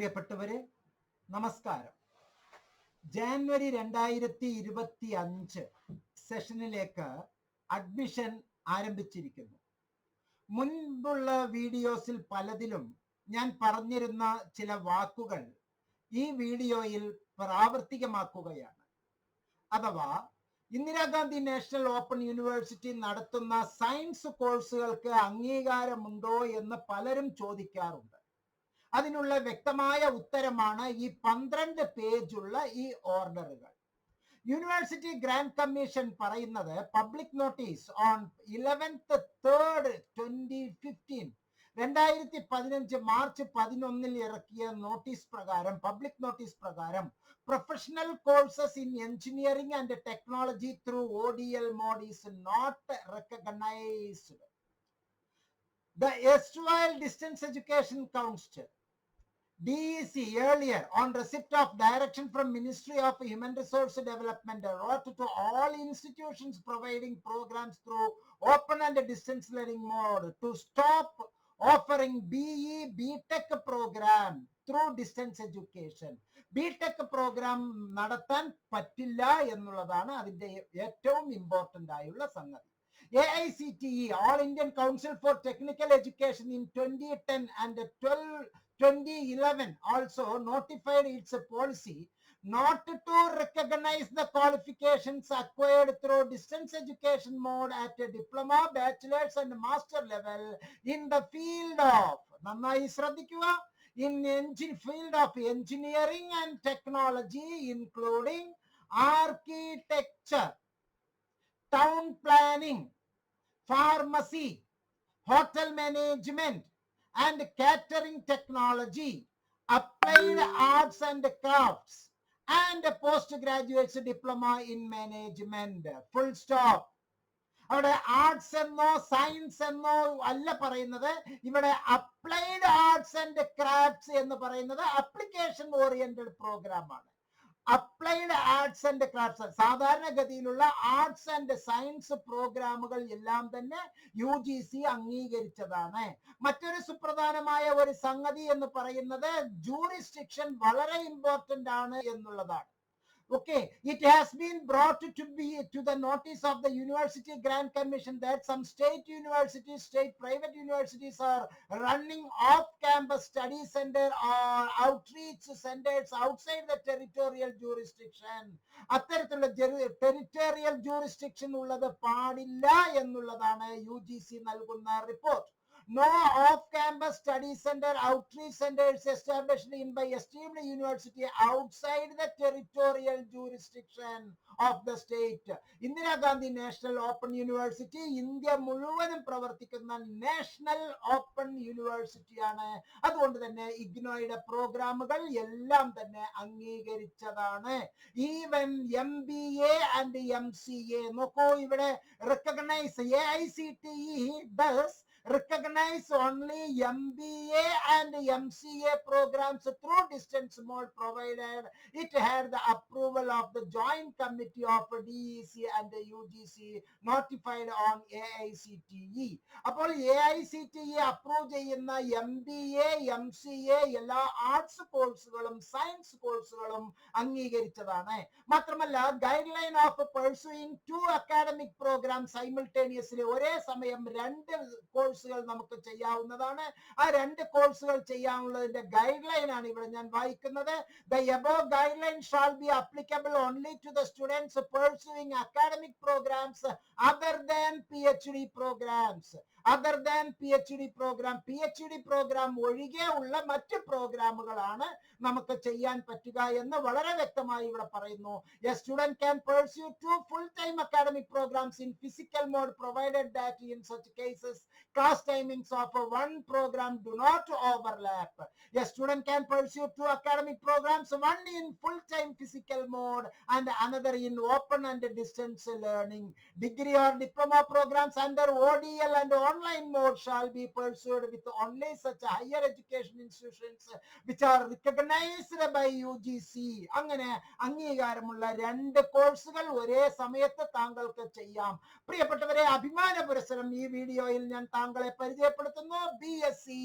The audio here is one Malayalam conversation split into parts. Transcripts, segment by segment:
പ്രിയപ്പെട്ടവരെ നമസ്കാരം. ജാനുവരി രണ്ടായിരത്തി ഇരുപത്തി അഞ്ച് സെഷനിലേക്ക് അഡ്മിഷൻ ആരംഭിച്ചിരിക്കുന്നു. മുൻപുള്ള വീഡിയോസിൽ പലതിലും ഞാൻ പറഞ്ഞിരുന്ന ചില വാക്കുകൾ ഈ വീഡിയോയിൽ പ്രാവർത്തികമാക്കുകയാണ്. അഥവാ ഇന്ദിരാഗാന്ധി നാഷണൽ ഓപ്പൺ യൂണിവേഴ്സിറ്റി നടത്തുന്ന സയൻസ് കോഴ്സുകൾക്ക് അംഗീകാരമുണ്ടോ എന്ന് പലരും ചോദിക്കാറുണ്ട്. അതിനുള്ള വ്യക്തമായ ഉത്തരമാണ് ഈ പന്ത്രണ്ട് പേജുള്ള ഈ ഓർഡറുകൾ. യൂണിവേഴ്സിറ്റി ഗ്രാൻഡ് കമ്മീഷൻ പറയുന്നത് public notice on eleventh third twenty fifteen രണ്ടായിരത്തി പതിനഞ്ച് മാർച്ച് പതിനൊന്നിൽ ഇറക്കിയ നോട്ടീസ് പ്രകാരം പബ്ലിക് നോട്ടീസ് പ്രകാരം professional courses in engineering and technology through O D L modes not recognised the as distance education Council, DEC, earlier on receipt of direction from Ministry of Human Resource Development, wrote to all institutions providing programs through open and distance learning mode to stop offering BE BTech program through distance education. BTech program നടത്താൻ പറ്റില്ല എന്നുള്ളതാണ് അതിന്റെ ഏറ്റവും ഇമ്പോർട്ടന്റ് ആയുള്ള സംഗതി AICTE, All Indian Council for Technical Education in 2010 and 12, 2011 also notified its policy not to recognize the qualifications acquired through distance education mode at a diploma, bachelor's and master level in the field of നന്നായി ശ്രദ്ധിക്കുക in engine field of engineering and technology including architecture town planning, pharmacy, hotel management, and catering technology, applied arts and crafts, and a postgraduate diploma in management. Full stop. അവിടെ ആർട്സ് എന്നോ സയൻസ് എന്നോ അല്ല പറയുന്നത് ഇവിടെ അപ്ലൈഡ് ആർട്സ് ആൻഡ് ക്രാഫ്റ്റ്സ് എന്ന് പറയുന്നത് അപ്ലിക്കേഷൻ ഓറിയന്റഡ് പ്രോഗ്രാം ആണ് അപ്ലൈഡ് ആർട്സ് ആൻഡ് ക്രാഫ്റ്റ്സ് സാധാരണഗതിയിലുള്ള ആർട്സ് ആൻഡ് സയൻസ് പ്രോഗ്രാമുകൾ എല്ലാം തന്നെ യു ജി സി അംഗീകരിച്ചതാണ്. മറ്റൊരു സുപ്രധാനമായ ഒരു സംഗതി എന്ന് പറയുന്നത് ജൂറിസ്ഡിക്ഷൻ വളരെ ഇമ്പോർട്ടന്റ് ആണ് എന്നുള്ളതാണ്. Okay, it has been brought to be to the notice of the University Grant Commission that some state universities, state private universities are running off-campus study center or outreach centers outside the territorial jurisdiction. അത്തരത്തിലുള്ള ടെറിറ്റോറിയൽ ജൂറിസ്ഡിക്ഷൻ ഉള്ളത് പാടില്ല എന്നുള്ളതാണ് യു ജി സി നൽകുന്ന report no off-campus study center outreach centers established in by esteemed university outside the territorial jurisdiction of the state. Indira Gandhi national open university India മുഴുവനും പ്രവർത്തിക്കുന്ന നാഷണൽ ഓപ്പൺ യൂണിവേഴ്സിറ്റിയാണ് അതുകൊണ്ട് തന്നെ ഇഗ്നോയുടെ പ്രോഗ്രാമുകൾ എല്ലാം തന്നെ അംഗീകരിച്ചതാണ്. Even M B A and M C A നോക്കൂ ഇവിടെ recognise A I C T E does recognize only MBA and MCA programs through distance mode provided it had the approval of the joint committee of DEC and UGC notified on AICTE. അപ്പോൾ A I C T E approve ചെയ്യുന്ന M B A M C A എല്ലാ ആർട്സ് കോഴ്സുകളും സയൻസ് കോഴ്സുകളും അംഗീകരിച്ചതാണ് മാത്രമല്ല guide line of pursuing two academic programme simultaneously കോഴ്സുകൾ നമുക്ക് ചെയ്യാവുന്നതാണ്. ആ രണ്ട് കോഴ്സുകൾ ചെയ്യാനുള്ളതിന്റെ ഗൈഡ് ലൈൻ ആണ് ഇവിടെ ഞാൻ വായിക്കുന്നത്. The above guide line shall be applicable only to the students pursuing academic programmes other than P H D programmes other than P H D programme P H D programme ഒഴികെ ഉള്ള മറ്റ് പ്രോഗ്രാമുകളാണ് നമുക്ക് ചെയ്യാൻ പറ്റുക എന്ന് വളരെ വ്യക്തമായി ഇവിടെ പറയുന്നു a student can pursue two full time academic programmes in physical mode provided that in such cases class timings of one program do not overlap. A student can pursue two academic programs, one in full-time physical mode and another in open and distance learning. Degree or diploma programs under ODL and online mode shall be pursued with only such higher education institutions which are recognized by UGC. അങ്ങനെ അംഗീകാരമുള്ള രണ്ട് കോഴ്സുകൾ ഒരേ സമയത്ത് താങ്കൾക്ക് ചെയ്യാം. പ്രിയപ്പെട്ടവരെ അഭിമാന പുരസ്സരം ഈ വീഡിയോയിൽ ഞാൻ താങ്കളെ പരിചയപ്പെടുത്തുന്നു. B S C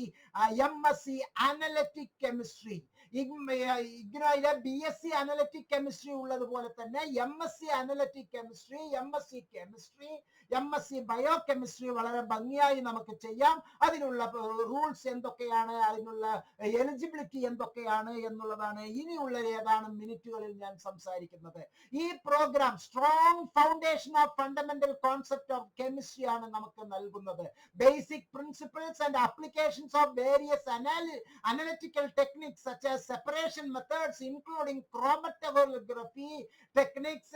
M S C analytic chemistry ഇഗ്നോയിലെ B S C analytic chemistry ഉള്ളതുപോലെ തന്നെ M S C analytic chemistry M S C chemistry M S C biochemistry വളരെ ഭംഗിയായി നമുക്ക് ചെയ്യാം. അതിനുള്ള റൂൾസ് എന്തൊക്കെയാണ് അതിനുള്ള എലിജിബിലിറ്റി എന്തൊക്കെയാണ് എന്നുള്ളതാണ് ഇനിയുള്ള ഏതാനും മിനിറ്റുകളിൽ ഞാൻ സംസാരിക്കുന്നത്. ഈ programme strong foundation of fundamental concept of chemistry ആണ് നമുക്ക് നൽകുന്നത്. Basic principles and applications of various analytical techniques such as separation methods including chromatography techniques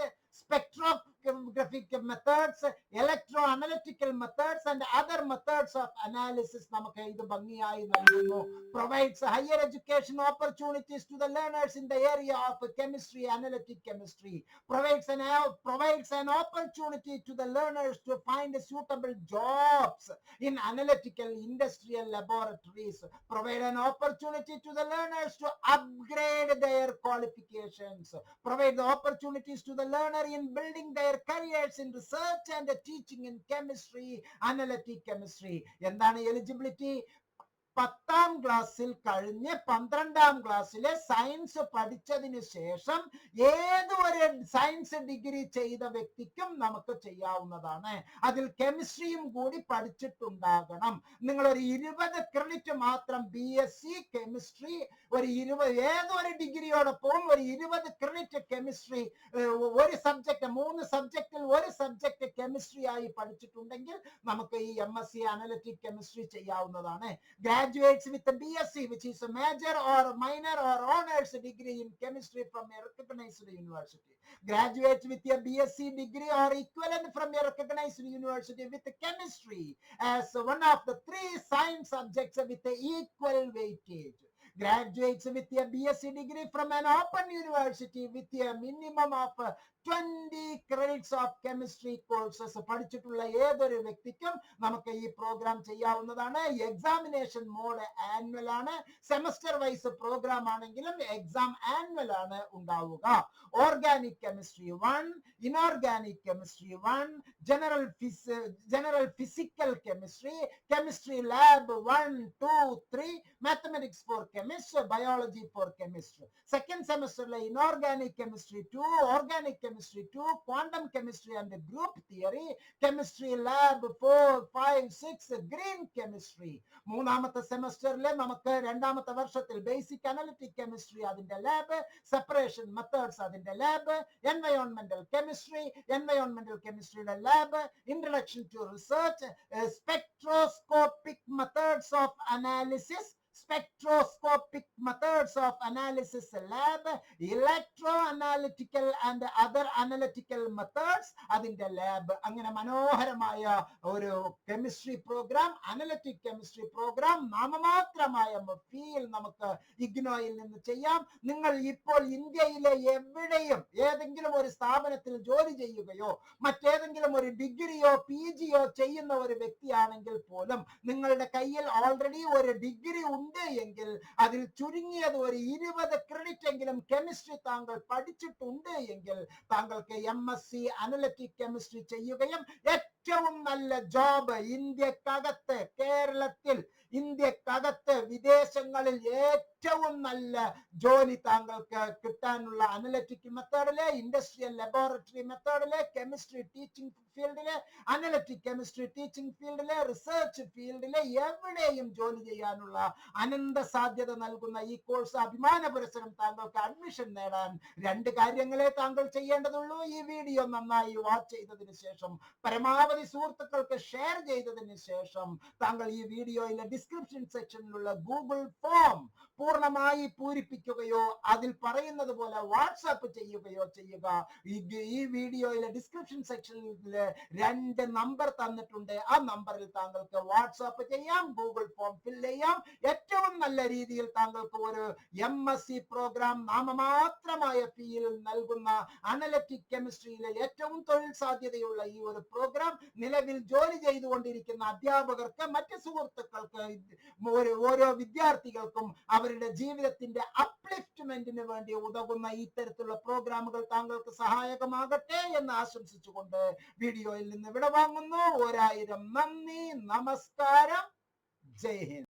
spectrographic methods electroanalytical methods and other methods of analysis നമുക്ക് ഇത് ഭംഗിയായി നൽകുന്നു provides higher education opportunities to the learners in the area of chemistry analytic chemistry provides an provides an opportunity to the learners to find suitable jobs in analytical industrial laboratories provide an opportunity to the learners to upgrade their qualifications provide the opportunities to the learner in building their careers in research and teaching in chemistry analytic chemistry എന്താണ് എലിജിബിലിറ്റി പത്താം ക്ലാസ്സിൽ കഴിഞ്ഞ് പന്ത്രണ്ടാം ക്ലാസ്സിലെ സയൻസ് പഠിച്ചതിന് ശേഷം ഏത് ഒരു സയൻസ് ഡിഗ്രി ചെയ്ത വ്യക്തിക്കും നമുക്ക് ചെയ്യാവുന്നതാണ്. അതിൽ കെമിസ്ട്രിയും കൂടി പഠിച്ചിട്ടുണ്ടാകണം. നിങ്ങൾ ഒരു ഇരുപത് ക്രെഡിറ്റ് മാത്രം ബി എസ് സി കെമിസ്ട്രി ഒരു ഇരുപത് ഏതൊരു ഡിഗ്രിയോടൊപ്പം ഒരു ഇരുപത് ക്രെഡിറ്റ് കെമിസ്ട്രി ഒരു സബ്ജക്ട് മൂന്ന് സബ്ജക്റ്റിൽ ഒരു സബ്ജക്ട് കെമിസ്ട്രി ആയി പഠിച്ചിട്ടുണ്ടെങ്കിൽ നമുക്ക് ഈ M S C analytic chemistry ചെയ്യാവുന്നതാണ്. Graduates with a BSc, which is a major or minor or honors degree in chemistry from a recognized university. Graduates with a BSc degree or equivalent from a recognized university with chemistry as one of the three science subjects with equal weightage. Graduates with a BSc degree from an open university with a minimum of 20 credits of chemistry courses പഠിച്ചിട്ടുള്ള ഏതൊരു വ്യക്തിക്കും നമുക്ക് ഈ പ്രോഗ്രാം ചെയ്യാവുന്നതാണ്. എക്സാമിനേഷൻ മോഡ് ആനുവൽ ആണ്. സെമസ്റ്റർ വൈസ് പ്രോഗ്രാം ആണെങ്കിലും എക്സാം ആനുവൽ ആണ് ഉണ്ടാവുക. Organic chemistry one inorganic chemistry one general general physical chemistry chemistry lab one two three mathematics for chemist biology for chemist second സെമസ്റ്ററിലെ inorganic chemistry two organic chemistry 2 quantum chemistry and the group theory. Chemistry lab 4 5 6 green chemistry. മൂന്നാമത്തെ സെമസ്റ്ററിലെ നമുക്ക് രണ്ടാമത്തെ വർഷത്തിൽ ബേസിക് അനലിറ്റിക് കെമിസ്ട്രി അതിന്റെ ലാബ് സെപ്പറേഷൻ മെത്തേഡ്സ് അതിന്റെ lab എൻവയോൺമെന്റൽ chemistry എൻവയോൺമെന്റൽ കെമിസ്ട്രിയുടെ lab introduction to research spectroscopic methods of analysis spectroscopic methods of analysis lab electroanalytical and other analytical methods. അതിന്റെ ലാബ് അങ്ങനെ മനോഹരമായ ഒരു chemistry programme analytic chemistry programme നാമമാത്രമായ ഫീൽ നമുക്ക് ഇഗ്നോയിൽ നിന്ന് ചെയ്യാം. നിങ്ങൾ ഇപ്പോൾ ഇന്ത്യയിലെ എവിടെയും ഏതെങ്കിലും ഒരു സ്ഥാപനത്തിൽ ജോലി ചെയ്യുകയോ മറ്റേതെങ്കിലും ഒരു ഡിഗ്രിയോ പി ജിയോ ചെയ്യുന്ന ഒരു വ്യക്തിയാണെങ്കിൽ പോലും നിങ്ങളുടെ കയ്യിൽ ഓൾറെഡി ഒരു ഡിഗ്രി ഉണ്ട് എങ്കിൽ അതിൽ ചുരുങ്ങിയത് ഒരു ഇരുപത് ക്രെഡിറ്റ് എങ്കിലും കെമിസ്ട്രി താങ്കൾ പഠിച്ചിട്ടുണ്ട് എങ്കിൽ താങ്കൾക്ക് M S C analytic chemistry ചെയ്യുകയും ഏറ്റവും നല്ല ജോബ് ഇന്ത്യക്കകത്ത് കേരളത്തിൽ ഇന്ത്യക്കകത്ത് വിദേശങ്ങളിൽ ഏറ്റവും നല്ല ജോലി താങ്കൾക്ക് കിട്ടാനുള്ള അനലറ്റിക് മെത്തേഡിലെ ഇൻഡസ്ട്രിയൽ ലബോറട്ടറി മെത്തേഡിലെ കെമിസ്ട്രി ടീച്ചിങ് ഫീൽഡിലെ അനലറ്റിക് കെമിസ്ട്രി ടീച്ചിങ് ഫീൽഡിലെ റിസർച്ച് ഫീൽഡിലെ എവിടെയും ജോലി ചെയ്യാനുള്ള അനന്ത സാധ്യത നൽകുന്ന ഈ കോഴ്സ് അഭിമാന പുരസ്സരം താങ്കൾക്ക് അഡ്മിഷൻ നേടാൻ രണ്ട് കാര്യങ്ങളെ താങ്കൾ ചെയ്യേണ്ടതുള്ളൂ. ഈ വീഡിയോ നന്നായി വാച്ച് ചെയ്തതിന് ശേഷം പരമാവധി സുഹൃത്തുക്കൾക്ക് ഷെയർ ചെയ്തതിന് ശേഷം താങ്കൾ ഈ വീഡിയോയിലെ ഡിസ്ക്രിപ്ഷൻ സെക്ഷനിലുള്ള ഗൂഗിൾ ഫോം പൂർണമായി പൂരിപ്പിക്കുകയോ അതിൽ പറയുന്നത് പോലെ വാട്സാപ്പ് ചെയ്യുകയോ ചെയ്യുക. ഈ- വീഡിയോയിലെ ഡിസ്ക്രിപ്ഷൻ സെക്ഷനിൽ രണ്ട് നമ്പർ തന്നിട്ടുണ്ട്. ആ നമ്പറിൽ താങ്കൾക്ക് വാട്സാപ്പ് ചെയ്യാം ഗൂഗിൾ ഫോം ഫിൽ ചെയ്യാം. ഏറ്റവും നല്ല രീതിയിൽ താങ്കൾക്ക് ഒരു എം എസ് സി പ്രോഗ്രാം നാമമാത്രമായ ഫീയിൽ നൽകുന്ന അനലറ്റിക് കെമിസ്ട്രിയിലെ ഏറ്റവും തൊഴിൽ സാധ്യതയുള്ള ഈ ഒരു പ്രോഗ്രാം നിലവിൽ ജോലി ചെയ്തുകൊണ്ടിരിക്കുന്ന അധ്യാപകർക്ക് മറ്റ് സുഹൃത്തുക്കൾക്ക് ഓരോ വിദ്യാർത്ഥികൾക്കും വിദ്യാർത്ഥികൾക്കും അവരുടെ ജീവിതത്തിന്റെ അപ്ലിഫ്റ്റ്മെന്റിന് വേണ്ടി ഉതകുന്ന ഇത്തരത്തിലുള്ള പ്രോഗ്രാമുകൾ താങ്കൾക്ക് സഹായകമാകട്ടെ എന്ന് ആശംസിച്ചുകൊണ്ട് വീഡിയോയിൽ നിന്ന് വിടവാങ്ങുന്നു. ഒരായിരം നന്ദി. നമസ്കാരം. ജയ് ഹിന്ദ്.